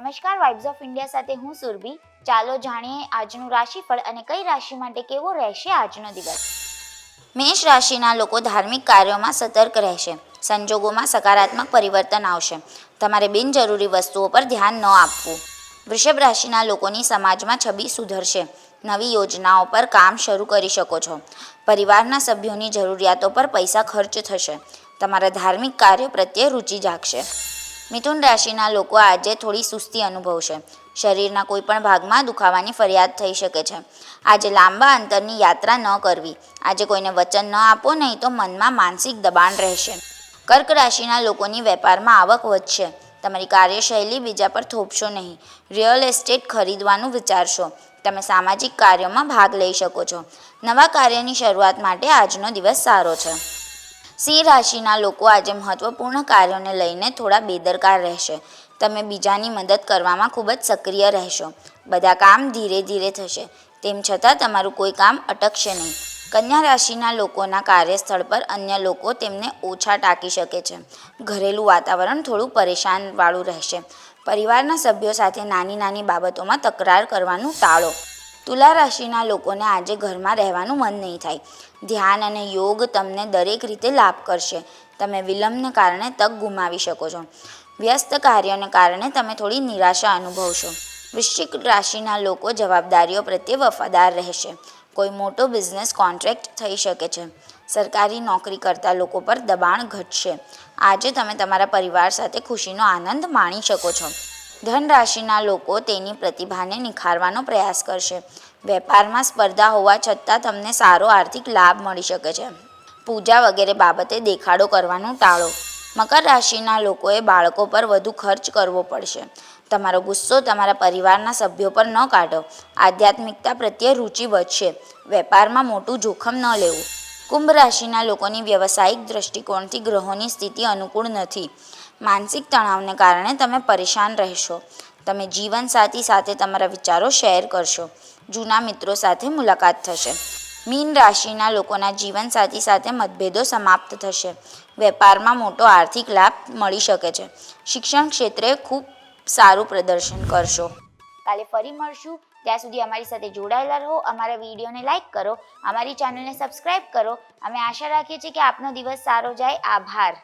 નમસ્કાર vibes of India સાથે હું સુરભી. ચાલો જાણીએ આજનું રાશિફળ અને કઈ રાશિ માટે કેવો રહેશે આજનો દિવસ. મેષ રાશિના લોકો ધાર્મિક કાર્યોમાં સતર્ક રહેશે. સંજોગોમાં સકારાત્મક પરિવર્તન આવશે. તમારે બિનજરૂરી વસ્તુઓ પર ધ્યાન ન આપવું. વૃષભ રાશિના લોકોની સમાજમાં છબી સુધરશે. નવી યોજનાઓ પર કામ શરૂ કરી શકો છો. પરિવારના સભ્યોની જરૂરિયાતો પર પૈસા ખર્ચ થશે. તમારા ધાર્મિક કાર્યો પ્રત્યે રુચિ જાગશે. મિથુન રાશિના લોકો આજે થોડી સુસ્તી અનુભવશે. શરીરના કોઈપણ ભાગમાં દુખાવાની ફરિયાદ થઈ શકે છે. આજે લાંબા અંતરની યાત્રા ન કરવી. આજે કોઈને વચન ન આપો, નહીં તો મનમાં માનસિક દબાણ રહેશે. કર્ક રાશિના લોકોની વેપારમાં આવક વધશે. તમારી કાર્યશૈલી બીજા પર થોપશો નહીં. રિયલ એસ્ટેટ ખરીદવાનું વિચારશો. તમે સામાજિક કાર્યોમાં ભાગ લઈ શકો છો. નવા કાર્યની શરૂઆત માટે આજનો દિવસ સારો છે. સિંહ રાશિના લોકો આજે મહત્વપૂર્ણ કાર્યોને લઈને થોડા બેદરકાર રહેશે. તમે બીજાની મદદ કરવામાં ખૂબ જ સક્રિય રહેશો. બધા કામ ધીરે ધીરે થશે. તેમ છતાં તમારું કોઈ કામ અટકશે નહીં. કન્યા રાશિના લોકોના કાર્યસ્થળ પર અન્ય લોકો તેમને ઓછા ટાંકી શકે છે. ઘરેલું વાતાવરણ થોડું પરેશાનવાળું રહેશે. પરિવારના સભ્યો સાથે નાની નાની બાબતોમાં તકરાર કરવાનું ટાળો. તુલા રાશિના લોકોને આજે ઘરમાં રહેવાનું મન નહીં થાય. ધ્યાન અને યોગ તમને દરેક રીતે લાભ કરશે. તમે વિલંબને કારણે તક ગુમાવી શકો છો. વ્યસ્ત કાર્યોને કારણે તમે થોડી નિરાશા અનુભવશો. વૃશ્ચિક રાશિના લોકો જવાબદારીઓ પ્રત્યે વફાદાર રહેશે. કોઈ મોટો બિઝનેસ કોન્ટ્રાક્ટ થઈ શકે છે. સરકારી નોકરી કરતા લોકો પર દબાણ ઘટશે. આજે તમે તમારા પરિવાર સાથે ખુશીનો આનંદ માણી શકો છો. ધન રાશિના લોકો તેની પ્રતિભાને નિખારવાનો પ્રયાસ કરશે. વેપારમાં સ્પર્ધા હોવા છતાં તમને સારો આર્થિક લાભ મળી શકે છે. પૂજા વગેરે બાબતે દેખાડો કરવાનું ટાળો. મકર રાશિના લોકોએ બાળકો પર વધુ ખર્ચ કરવો પડશે. તમારો ગુસ્સો તમારા પરિવારના સભ્યો પર ન કાઢો. આધ્યાત્મિકતા પ્રત્યે રુચિ વધશે. વેપારમાં મોટું જોખમ ન લેવું. કુંભ રાશિના લોકોની વ્યવસાયિક દ્રષ્ટિકોણથી ગ્રહોની સ્થિતિ અનુકૂળ નથી. માનસિક તણાવને કારણે તમે પરેશાન રહેશો. તમે જીવનસાથી સાથે તમારા વિચારો શેર કરશો. જૂના મિત્રો સાથે મુલાકાત થશે. મીન રાશિના લોકોના જીવનસાથી સાથે મતભેદો સમાપ્ત થશે. વેપારમાં મોટો આર્થિક લાભ મળી શકે છે. શિક્ષણ ક્ષેત્રે ખૂબ સારું પ્રદર્શન કરશો. કાલે ફરી મળશું. ત્યાં સુધી અમારી સાથે જોડાયેલા રહો, અમારા વિડીયોને લાઈક કરો, અમારી ચેનલને સબસ્ક્રાઈબ કરો. અમે આશા રાખીએ છીએ કે આપનો દિવસ સારો જાય. આભાર.